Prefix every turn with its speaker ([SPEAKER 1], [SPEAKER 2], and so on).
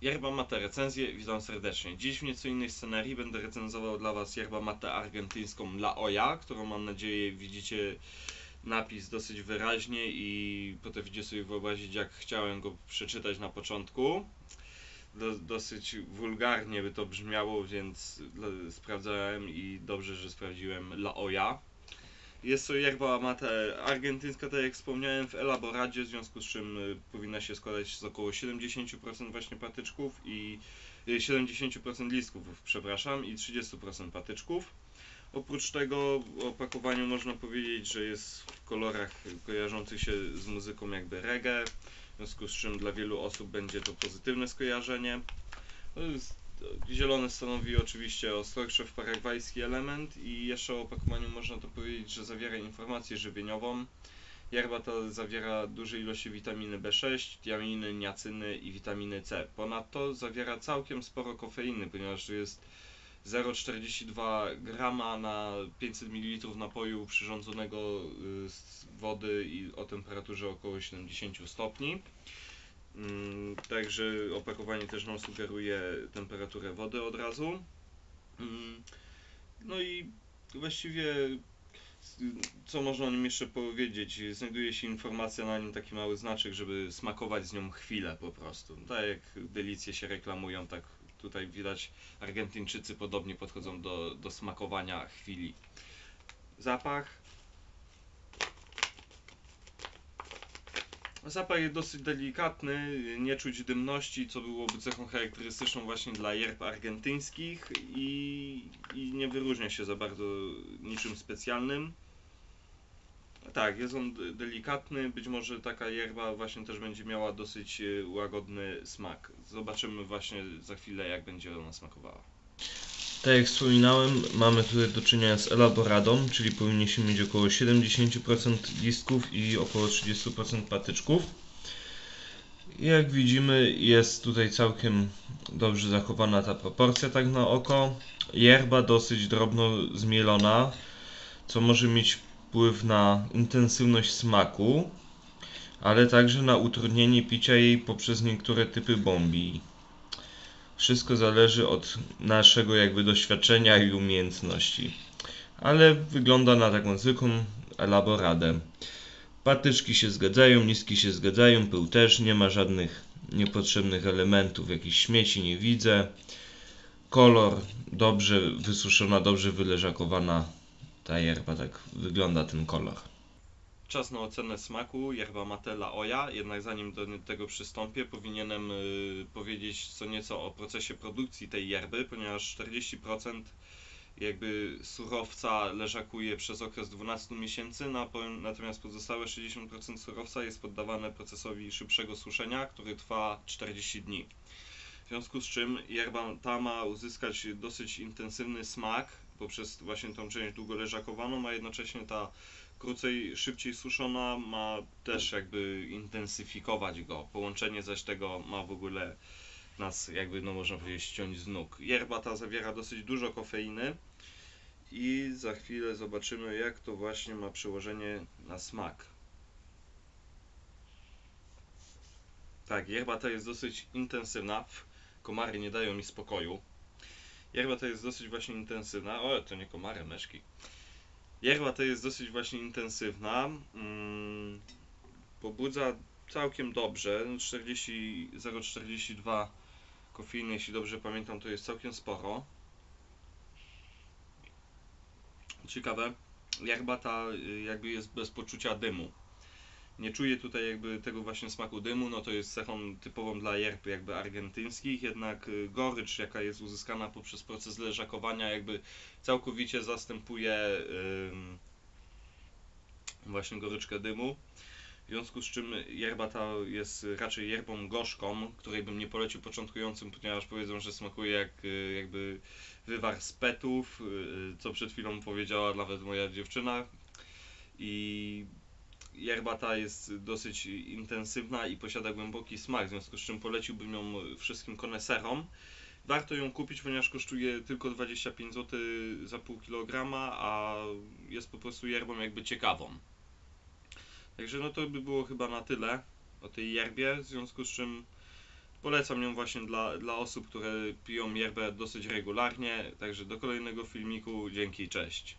[SPEAKER 1] Yerba Mate recenzje, witam serdecznie. Dziś w nieco innej scenarii będę recenzował dla Was Yerba Mate argentyńską La Oya, którą mam nadzieję widzicie napis dosyć wyraźnie i potraficie sobie wyobrazić jak chciałem go przeczytać na początku. Do, dosyć wulgarnie by to brzmiało, więc sprawdzałem i dobrze, że sprawdziłem La Oya. Jest to yerba mate argentyńska, tak jak wspomniałem, w elaboradzie, w związku z czym y, powinna się składać z około 70% właśnie patyczków i y, 70% listków, przepraszam, i 30% patyczków. Oprócz tego w opakowaniu można powiedzieć, że jest w kolorach kojarzących się z muzyką jakby reggae, w związku z czym dla wielu osób będzie to pozytywne skojarzenie. Zielony stanowi oczywiście ostrokrzew paragwajski element i jeszcze o opakowaniu można to powiedzieć, że zawiera informację żywieniową. Yerba ta zawiera duże ilości witaminy B6, tiaminy, niacyny i witaminy C. Ponadto zawiera całkiem sporo kofeiny, ponieważ jest 0,42 grama na 500 ml napoju przyrządzonego y, z wody i o temperaturze około 70 stopni. Mm, Także opakowanie też nam sugeruje temperaturę wody od razu. Mm, No i właściwie co można o nim jeszcze powiedzieć? Znajduje się informacja na nim taki mały znaczek, żeby smakować z nią chwilę po prostu. Tak jak delicje się reklamują, tak tutaj widać Argentyńczycy podobnie podchodzą do, do smakowania chwili. Zapach Zapach jest dosyć delikatny, nie czuć dymności, co byłoby cechą charakterystyczną właśnie dla yerb argentyńskich i, i nie wyróżnia się za bardzo niczym specjalnym. Tak, jest on de- delikatny, być może taka yerba właśnie też będzie miała dosyć e, łagodny smak. Zobaczymy właśnie za chwilę jak będzie ona smakowała.
[SPEAKER 2] Tak jak wspominałem, mamy tutaj do czynienia z elaboradą, czyli powinniśmy mieć około 70% listków i około 30% patyczków. Jak widzimy, jest tutaj całkiem dobrze zachowana ta proporcja, tak na oko. Yerba dosyć drobno zmielona, co może mieć wpływ na intensywność smaku, ale także na utrudnienie picia jej poprzez niektóre typy bombi. Wszystko zależy od naszego jakby doświadczenia i umiejętności. Ale wygląda na taką zwykłą elaboradę. Patyczki się zgadzają, listki się zgadzają, pył też, nie ma żadnych niepotrzebnych elementów, jakichś śmieci nie widzę. Kolor dobrze wysuszona, dobrze wyleżakowana ta yerba, tak wygląda ten kolor.
[SPEAKER 1] Czas na ocenę smaku yerba mate La Oya, jednak zanim do tego przystąpię, powinienem y, powiedzieć co nieco o procesie produkcji tej yerby, ponieważ 40% jakby surowca leżakuje przez okres 12 miesięcy, natomiast pozostałe 60% surowca jest poddawane procesowi szybszego suszenia, który trwa 40 dni. W związku z czym yerba ta ma uzyskać dosyć intensywny smak poprzez właśnie tą część długo leżakowaną, a jednocześnie ta krócej, szybciej suszona ma też jakby intensyfikować go. Połączenie zaś tego ma w ogóle nas jakby, no można powiedzieć, ściąć z nóg. Yerba ta zawiera dosyć dużo kofeiny i za chwilę zobaczymy jak to właśnie ma przełożenie na smak. Tak, yerba ta jest dosyć intensywna. Komary nie dają mi spokoju. Yerba ta jest dosyć właśnie intensywna. O, to nie komary, meszki. Yerba ta jest dosyć właśnie intensywna. Mm, pobudza całkiem dobrze. 40, 0,42 kofeiny, jeśli dobrze pamiętam, to jest całkiem sporo. Ciekawe, yerba ta y, jakby jest bez poczucia dymu. Nie czuję tutaj jakby tego właśnie smaku dymu, no to jest cechą typową dla yerb jakby argentyńskich, jednak y, gorycz jaka jest uzyskana poprzez proces leżakowania jakby całkowicie zastępuje ym, właśnie goryczkę dymu. W związku z czym yerba ta jest raczej yerbą gorzką, której bym nie polecił początkującym, ponieważ powiedzą, że smakuje jak y, jakby wywar z petów, y, co przed chwilą powiedziała nawet moja dziewczyna. I yerba ta jest dosyć intensywna i posiada głęboki smak, w związku z czym poleciłbym ją wszystkim koneserom. Warto ją kupić, ponieważ kosztuje tylko 25 zł za pół kilograma, a jest po prostu yerbą jakby ciekawą. Także no to by było chyba na tyle o tej yerbie, w związku z czym Polecam ją właśnie dla, dla osób, które piją yerbę dosyć regularnie. Także do kolejnego filmiku. Dzięki, cześć.